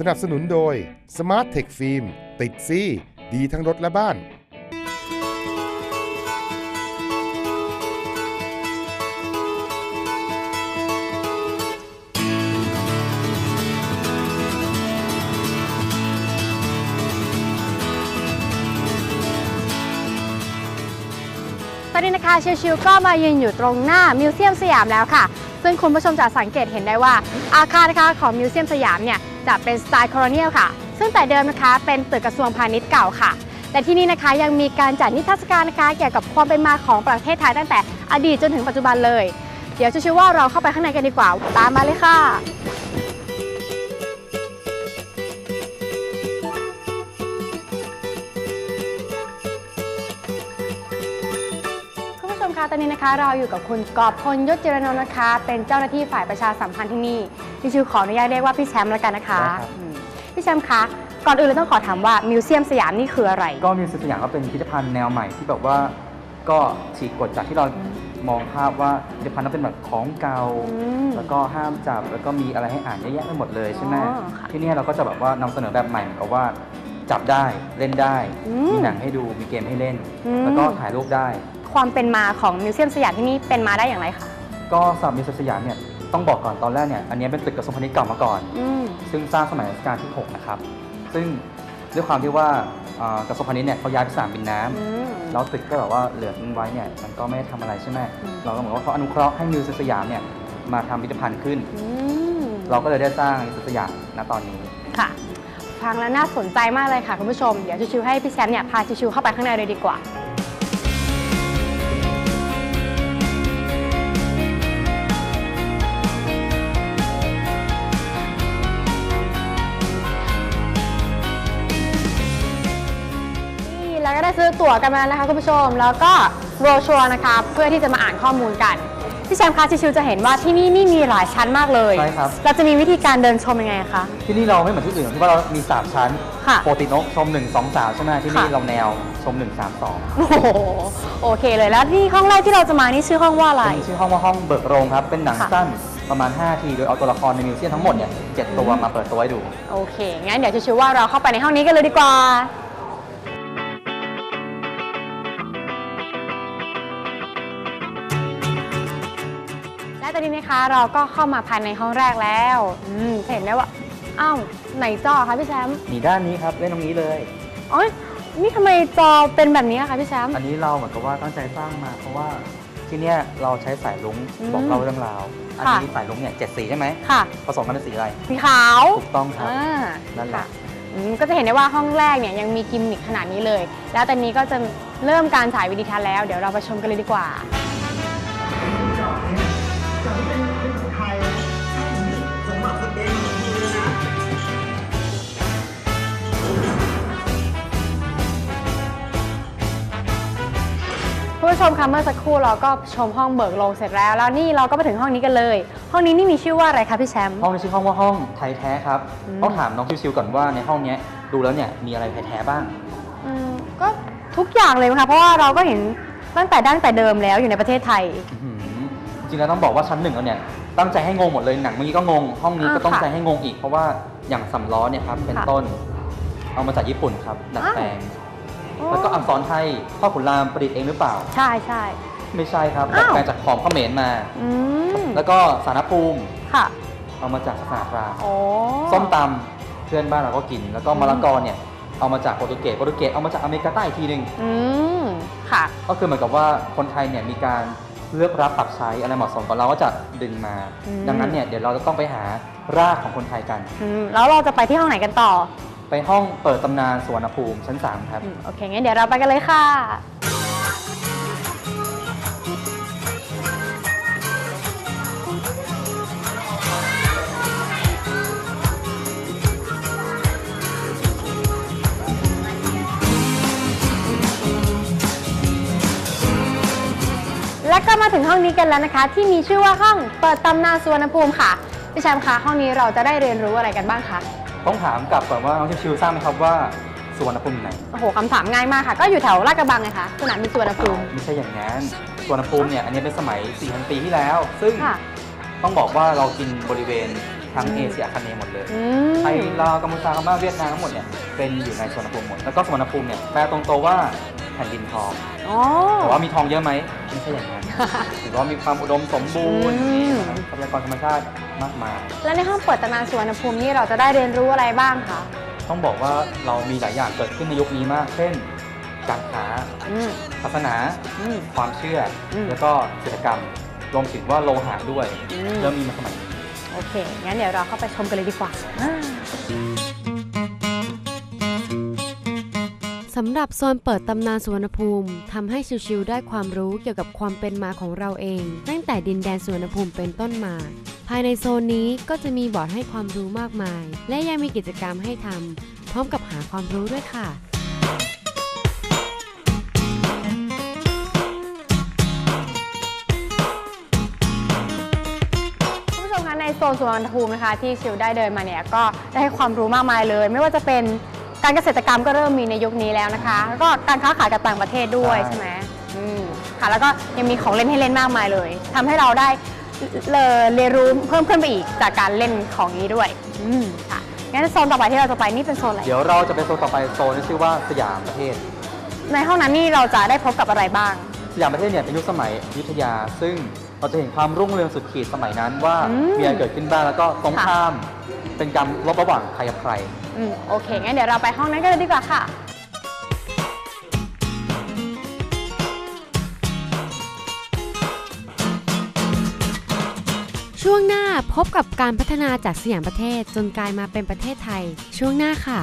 สนับสนุนโดย Smart Tech Film ติดซี่ ดีทั้งรถและบ้าน ตอนนี้นะคะชิวๆก็มายืนอยู่ตรงหน้ามิวเซียมสยามแล้วค่ะ ซึ่งคุณผู้ชมจะสังเกตเห็นได้ว่า อาคารนะคะของมิวเซียมสยามเนี่ยจะเป็นสไตล์โคโลเนียลค่ะ ซึ่งแต่เดิมนะคะเป็นตึกกระทรวงพาณิชย์เก่าค่ะ แต่ที่นี่นะคะยังมีการจัดนิทรรศการนะคะเกี่ยวกับความเป็นมาของประเทศไทยตั้งแต่อดีตจนถึงปัจจุบันเลย เดี๋ยวชิวๆว่าเราเข้าไปข้างในกันดีกว่า ตามมาเลยค่ะ คุณผู้ชมคะตอนนี้นะคะเราอยู่กับคุณกอบพลยศจิรนนท์นะคะ เป็นเจ้าหน้าที่ฝ่ายประชาสัมพันธ์ที่นี่ดิฉันขออนุญาตเรียกว่าพี่แชมป์แล้วกันนะคะได้ครับ อืมพี่แชมป์คะก่อนอื่นเราต้องขอถามว่ามิวเซียมสยามนี่คืออะไร ก็มิวเซียมสยามก็เป็นพิพิธภัณฑ์แนวใหม่ที่แบบว่าก็ฉีกกฎจากที่เรามองภาพว่าพิพิธภัณฑ์นั้นเป็นแบบของเก่า อืมแล้วก็ห้ามจับแล้วก็มีอะไรให้อ่านเยอะแยะไปหมดเลยใช่ไหมอ๋อค่ะที่นี่เราก็จะแบบว่านำเสนอแบบใหม่เหมือนกับว่าจับได้เล่นได้ อืมมีหนังให้ดูมีเกมให้เล่น อืม แล้วก็ถ่ายรูปได้ ความเป็นมาของมิวเซียมสยามที่นี่เป็นมาได้อย่างไรคะ ก็สำหรับมิวเซียมสยามเนี่ยต้องบอกก่อนตอนแรกเนี่ยอันนี้เป็นตึกกระทรวงพาณิชย์เก่ามาก่อน อืม ซึ่งสร้างสมัยรัชกาลที่ 6 นะครับ ซึ่งด้วยความที่ว่าเอ่อกระทรวงพาณิชย์เนี่ยเขาย้ายไปสนามบินน้ำ อืม แล้วตึกก็แบบว่าเหลือทิ้งไว้เนี่ยมันก็ไม่ได้ทำอะไรใช่ไหมอืม เราก็เหมือนว่าเขาอนุเคราะห์ให้มิวเซียมสยามเนี่ยมาทำพิพิธภัณฑ์ขึ้น อืม เราก็เลยได้สร้างมิวเซียมสยามณตอนนี้ ค่ะ ฟังแล้วน่าสนใจมากเลยค่ะคุณผู้ชม เดี๋ยวชิวๆให้พี่แชมป์เนี่ยพาชิวๆเข้าไปข้างในเลยดีกว่า ตั๋วกันมาแล้วนะคะคุณผู้ชม แล้วก็โรชัวร์นะคะเพื่อที่จะมาอ่านข้อมูลกัน พี่แชมป์คะชิวๆจะเห็นว่าที่นี่นี่มีหลายชั้นมากเลยใช่ครับ เราจะมีวิธีการเดินชมยังไงคะ ที่นี่เราไม่เหมือนที่อื่นที่ว่าเรามี 3 ชั้นค่ะโปรติโนชม 1 2 3 ใช่ไหมที่นี่ค่ะ เราแนวชม 1 3 2โอ้โหโอเคเลยแล้วที่ห้องแรกที่เราจะมานี่ชื่อห้องว่าอะไร เป็นชื่อห้องว่าห้องเบิกโรงครับ เป็นหนังค่ะ สั้นประมาณ 5 ทีโดยเอาตัวละครในมิวเซียมทั้งหมดเนี่ยเจ็ดตัวมาเปิดตัวให้ดู โอเคงั้นเดี๋ยวชิวๆว่าเราเข้าไปในห้องนี้กันเลยดีกว่า ตอนนี้นะคะ เราก็เข้ามาภายในห้องแรกแล้วอืมเห็นได้ว่าอ้าวไหนจอคะพี่แชมป์นี่ด้านนี้ครับเล่นตรงนี้เลย อ๋อนี่ทำไมจอเป็นแบบนี้อะคะพี่แชมป์ อันนี้เราเหมือนกับว่าตั้งใจสร้างมา เพราะว่าที่เนี่ยเราใช้สายลุงอืมบอกเล่าเรื่องราว อันค่ะ นี้สายลุงเนี่ยเจ็ดสีใช่ไหมค่ะ ผสมกันเป็นสีอะไรสีขาวถูกต้องครับ อ่านั่นแหละ ค่อืมก็จะเห็นได้ว่าห้องแรกเนี่ยยังมีกิมมิคขนาดนี้เลย แล้วตอนนี้ก็จะเริ่มการฉายวิดีทัศน์แล้ว เดี๋ยวเราไปชมกันเลยดีกว่า คุณผู้ชมคะเมื่อสักครู่เราก็ชมห้องเบิกโรงเสร็จแล้ว แล้วนี่เราก็มาถึงห้องนี้กันเลย ห้องนี้นี่มีชื่อว่าอะไรคะพี่แชมป์ ห้องนี้ชื่อห้องว่าห้องไทยแท้ครับอืมต้องถามน้องชิวๆก่อนว่าในห้องเนี้ยดูแล้วเนี่ยมีอะไรไทยแท้บ้างอืมก็ทุกอย่างเลยมั้งคะเพราะว่าเราก็เห็นตั้งแต่ดั้งแต่เดิมแล้วอยู่ในประเทศไทยอื้อหือจริงๆแล้วต้องบอกว่าชั้นหนึ่งเราเนี่ยตั้งใจให้งงหมดเลยหนังเมื่อกี้ก็งง ห้องนี้ก็อ่าต้องค่ะใจให้งงอีก เพราะว่าอย่างสำล้อเนี่ยครับเป็นค่ะต้น เอามาจากญี่ปุ่นครับดัดแปลงโอ้ แล้วก็อักษรไทยพ่อขุนรามประดิษฐ์เองหรือเปล่า ใช่ใช่ ไม่ใช่ครับดัอ้าดวแปลงจากขอมเขมรมา อืมแล้วก็สารภูมิค่ะเอามาจากศาสนาพราหมณ์โอ้ ส้มตำเพื่อนบ้านเราก็กิน แล้วก็มะละกอเนี่ยเอามาจากโปรตุเกสโปรตุเกสเอามาจากอเมริกาใต้อีกทีหนึ่งอืมค่ะ ก็คือเหมือนกับว่าคนไทยเนี่ยมีการเลือกรับปรับใช้อะไรเหมาะสมกับเราก็จะดึงมา อืม ดังนั้นเนี่ยเดี๋ยวเราจะต้องไปหารากของคนไทยกัน อืมแล้วเราจะไปที่ห้องไหนกันต่อ ไปห้องเปิดตำนานสวนภูมิชั้น 3 ครับ อืมโอเค งั้นเดี๋ยวเราไปกันเลยค่ะ และก็มาถึงห้องนี้กันแล้วนะคะ ที่มีชื่อว่าห้องเปิดตำนานสุวรรณภูมิค่ะ พี่แชมป์คะห้องนี้เราจะได้เรียนรู้อะไรกันบ้างคะ ต้องถามกลับก่อนว่าน้องชิวๆทราบไหมครับว่าสวนภูมิอยู่ไหนโอ้โหคำถามง่ายมากค่ะ ก็อยู่แถวลาดกระบังไงคะสนามบินสุวรรณภูมิไม่ใช่อย่างนั้นสวนภูมิเนี่ยอันนี้เป็นสมัย 4,000 ปีที่แล้ว ซึ่งค่ะ ต้องบอกว่าเรากินบริเวณทั้งอืม เอเชียอาคเนย์หมดเลยอืมไทยลาวกัมพูชาพม่าเวียดนามทั้งหมดเนี่ยเป็นอยู่ในสวนภูมิหมดแล้วก็สวนภูมิเนี่ยแปลตรงตัวว่า แผ่นดินทองอ๋อ แต่ว่ามีทองเยอะไหมไม่ใช่อย่างนั้น ถือว่ามีความอุดมสมบูรณ์อืมทรัพยากรธรรมชาติมากมาย และในห้องเปิดตำนานสุวรรณภูมินี่เราจะได้เรียนรู้อะไรบ้างคะ ต้องบอกว่าเรามีหลายอย่างเกิดขึ้นในยุคนี้มาก เช่น การค้าอืม ศาสนา อืม ความเชื่ออมแล้วก็เศรษฐกรรม รวมถึงว่าโลหะด้วย อืม เริ่มมีมาสมัยนี้ โอเค งั้นเดี๋ยวเราเข้าไปชมกันเลยดีกว่า สำหรับโซนเปิดตำนานสุวรรณภูมิทำให้ชิวๆได้ความรู้เกี่ยวกับความเป็นมาของเราเอง ตั้งแต่ดินแดนสุวรรณภูมิเป็นต้นมา ภายในโซนนี้ก็จะมีบอร์ดให้ความรู้มากมาย และยังมีกิจกรรมให้ทำพร้อมกับหาความรู้ด้วยค่ะคุณผู้ชมคะในโซนสุวรรณภูมินะคะที่ชิวได้เดินมาเนี่ยก็ได้ความรู้มากมายเลย ไม่ว่าจะเป็น การเกษตรกรรมก็เริ่มมีในยุคนี้แล้วนะคะ แล้วก็การค้าขายกับต่างประเทศด้วยใช่ใช่ไหมอืมค่ะแล้วก็ยังมีของเล่นให้เล่นมากมายเลยทำให้เราได้เอ่อเรียนรู้เพิ่มขึ้นไปอีกจากการเล่นของนี้ด้วยอืมค่ะงั้นโซนต่อไปที่เราจะไปนี่เป็นโซนอะไรเดี๋ยวเราจะไปโซนต่อไปโซนที่ชื่อว่าสยามประเทศ ในห้องนั้นนี่เราจะได้พบกับอะไรบ้าง สยามประเทศเนี่ยเป็นยุคสมัยอยุธยา ซึ่งเราจะเห็นความรุ่งเรืองสุดขีดสมัยนั้นว่าอืมมีอะไรเกิดขึ้นบ้างแล้วก็สงคราม เป็นการรบระหว่างใครกับใคร อืมโอเค งั้นเดี๋ยวเราไปห้องนั้นกันเลยดีกว่าค่ะ ช่วงหน้าพบกับการพัฒนาจากสยามประเทศจนกลายมาเป็นประเทศไทย ช่วงหน้าค่ะ